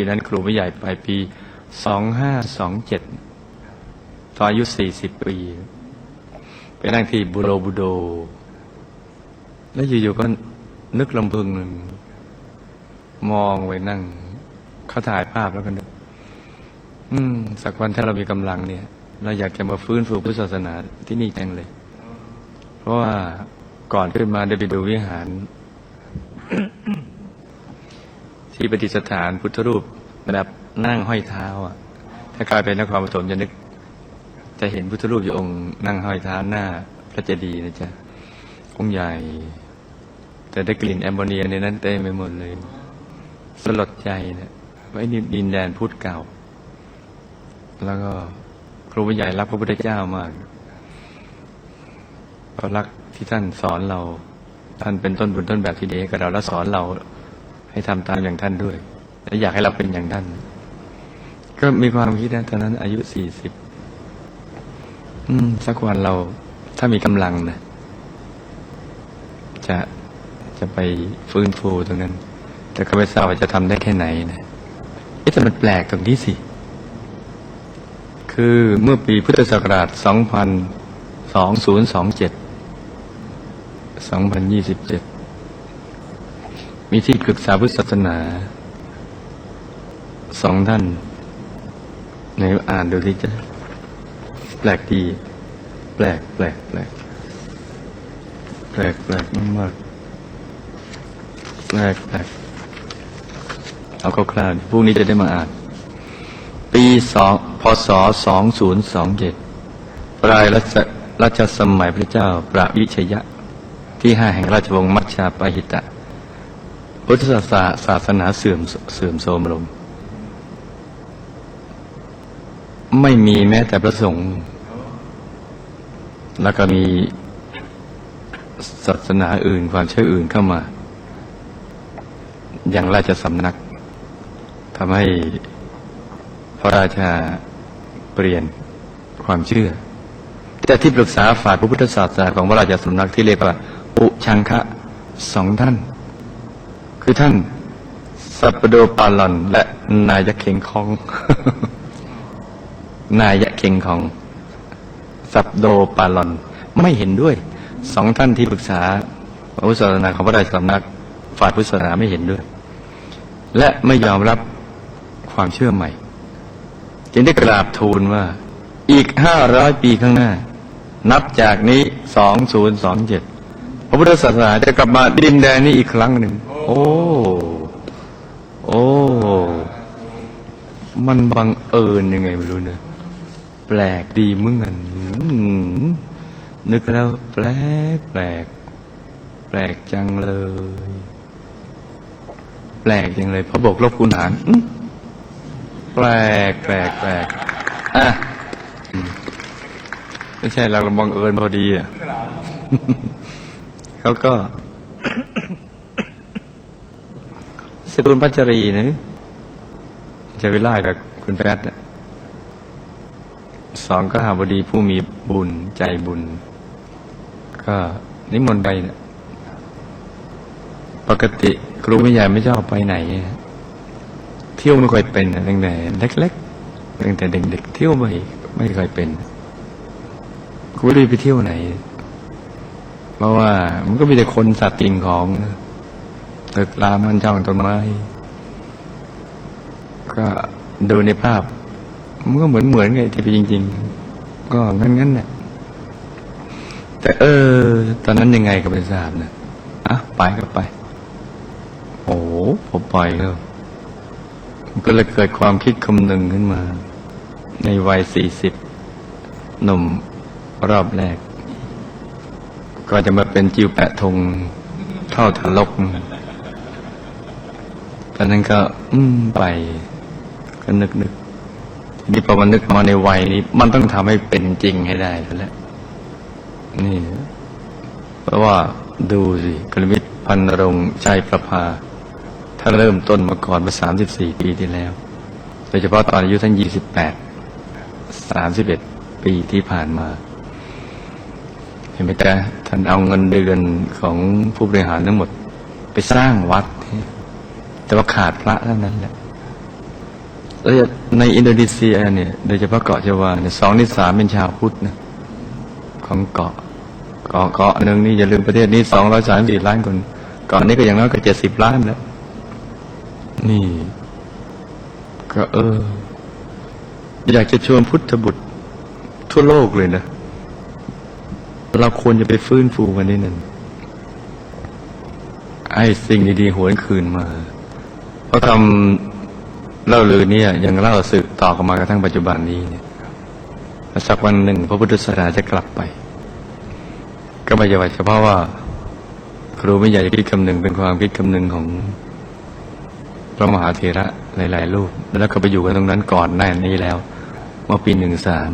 ปีนั้นครูไม่ใหญ่ไปปีสองห้าสองเจ็ดตอนอายุสี่สิบปี ไปนั่งที่บูโรบูโด แล้วอยู่ๆก็นึกลำพึงหนึ่ง มองไว้นั่ง เขาถ่ายภาพแล้วก็นึกอืม สักวันถ้าเรามีกำลังเนี่ย เราอยากจะมาฟื้นฟูพุทธศาสนาที่นี่จังเลย เพราะว่าก่อนขึ้นมาได้ไปดูวิหาร ที่ประดิษฐานพุทธรูปแบบนั่งห้อยเท้าอะถ้ากลายเป็นนครปฐมจะนึก จะเห็นพุทธรูปอยู่องค์นั่งห้อยเท้าหน้าพระเจดีย์นะจ๊ะองค์ใหญ่ แต่ได้กลิ่นแอมโมเนียในนั้นเต็มไปหมดเลย สลดใจนี่ยไว้นี่ดินแดนพุทธเก่า แล้วก็ครูผู้ใหญ่รักพระพุทธเจ้ามากเพราะรักที่ท่านสอนเรา ท่านเป็นต้นบุญต้นแบบที่ดีกับเราแล้วสอนเรา ให้ทำตามอย่างท่านด้วย และอยากให้เราเป็นอย่างท่าน ก็มีความคิดนะตอนนั้น อายุสี่สิบสักวันเราถ้ามีกำลังนะจะจะไปฟื้นฟูตรงนั้น แต่ก็ไม่ทราบว่าจะทำได้แค่ไหนนะเอ๊ะแต่มันแปลกตรงนี้สิ คือเมื่อปีพุทธศักราช 2027 2027 มีที่ปรึกษาพุทธศาสนาสองท่านในอ่านดูที่จะแปลกดี แปลกแปลกแปลกแปลกแปลกมากแปลกแปลกเอาคร่าวๆพรุ่งนี้จะได้มาอ่าน ปีสองพศสองศูนย์สองเจ็ดปลายรัชรัชสมัยพระเจ้า ประวิชยะ ที่ห้าแห่งราชวงศ์มัชชาปหิตะ พุทธศาสนาศาสนาเสื่อมเสื่อมโทรมลง ไม่มีแม้แต่พระสงฆ์แล้วก็มีศาสนาอื่นความเชื่ออื่นเข้ามา อย่างราชสำนักทำให้พระราชาเปลี่ยนความเชื่อ แต่ที่ปรึกษาฝ่ายพระพุทธศาสนาของพระราชสำนักที่เรียกว่า อุชังคะสองท่าน คือท่านสัปโดปาลอนและนายเคงคอง นายเคงคอง สัปโดปาลอน ไม่เห็นด้วย สองท่านที่ปรึกษาพระพุทธศาสนาของพระราชสำนักฝ่ายพุทธศาสนาไม่เห็นด้วย และไม่ยอมรับความเชื่อใหม่ จึงได้กราบทูลว่า อีกห้าร้อยปีข้างหน้า นับจากนี้สองศูนย์สองเจ็ดพระพุทธศาสนาจะกลับมาดินแดนนี้อีกครั้งหนึ่ง อ้ โอ้ มันบังเอิญยังไงไม่รู้เนะแปลกดีมึงกันอืมนึกแล้วแปลกแปลก แปลกจังเลย แปลกจังเลยพระบอกลบคูณหารแปลกแปลกแปลกอะไม่ใช่เราบังเอิญพอดีอะเขาก็ สกุลพัชรีนะจะไปไล่กับคุณแพทย์สองก็หาบดีผู้มีบุญใจบุญ ก็นิมนต์ไปนี่ยปกติครูไม่ใหญ่ไม่ชอบไปไหน เที่ยวไม่ค่อยเป็นตั้งแต่เล็กๆตั้งแต่เด็กๆเที่ยวไม่ไม่เคยเป็นครูไม่ได้ไปเที่ยวไหน เพราะว่ามันก็มีแต่คนสัตว์สิ่งของ ตึกรามมันช่องต้นไม้ก็ดูในภาพมันก็เหมือนเหมือนไงที่เป็นจริง ๆ ก็งั้นงั้นๆน่ะแต่เออ ตอนนั้นยังไงก็ไม่ทราบนะอะไปก็ไป โอ้ผมปล่อยแล้วมันก็เลยเกิดความคิดคำหนึ่งขึ้นมา ในวัยสี่สิบหนุ่มรอบแรก ก็จะมาเป็นจิวแปะธงเท่าทะลก อนนั้นก็ อืมไปก็นึกนึกทีนี้พอมันนึกมาในวัยนี้ มันต้องทำให้เป็นจริงให้ได้แล้วแหละนี่ เพราะว่าดูสิกลมิตรพันรงชัยประภา ถ้าเริ่มต้นมาก่อนมาสามสิบสี่ปีที่แล้ว โดยเฉพาะตอนอายุท่านยี่สิบแปดสามสิบเอ็ดปีที่ผ่านมา เห็นไหมแต่ท่านเอาเงินเดือนของผู้บริหารทั้งหมด ไปสร้างวัด แต่ว่าขาดพระเท่านั้นแหละแล้วในอินโดนีเซียเนี่ยโดยเฉพาะเกาะจาวาเนี่ยสองในสามเป็นชาวพุทธนะของเกาะเกาะเกาะหนึ่งนี่อย่าลืมประเทศนี้สองร้อยสามสิบล้านคนเกาะนี้ก็อย่างน้อยก็เจ็ดสิบล้านแล้ว นี่ ก็เออ อยากจะชวนพุทธบุตรทั่วโลกเลยนะ เราควรจะไปฟื้นฟูกันนิดหนึ่งไอ้สิ่งดีๆหวนคืนมา พราะคำเล่าลือเนี่ยยังเล่าสืบต่อกันมากระทั่งปัจจุบันนี้เนี่ยสักวันหนึ่ง พระพุทธศาสนาจะกลับไป ก็ไม่ใช่ว่าเฉพาะว่า ครูไม่อยากจะคิดคำหนึ่งเป็นความคิดคำหนึ่งของพระมหาเถระหลาย ๆ รูปแล้วก็ไปอยู่กันตรงนั้นก่อนหน้านี้แล้ว เมื่อปีหนึ่งสาม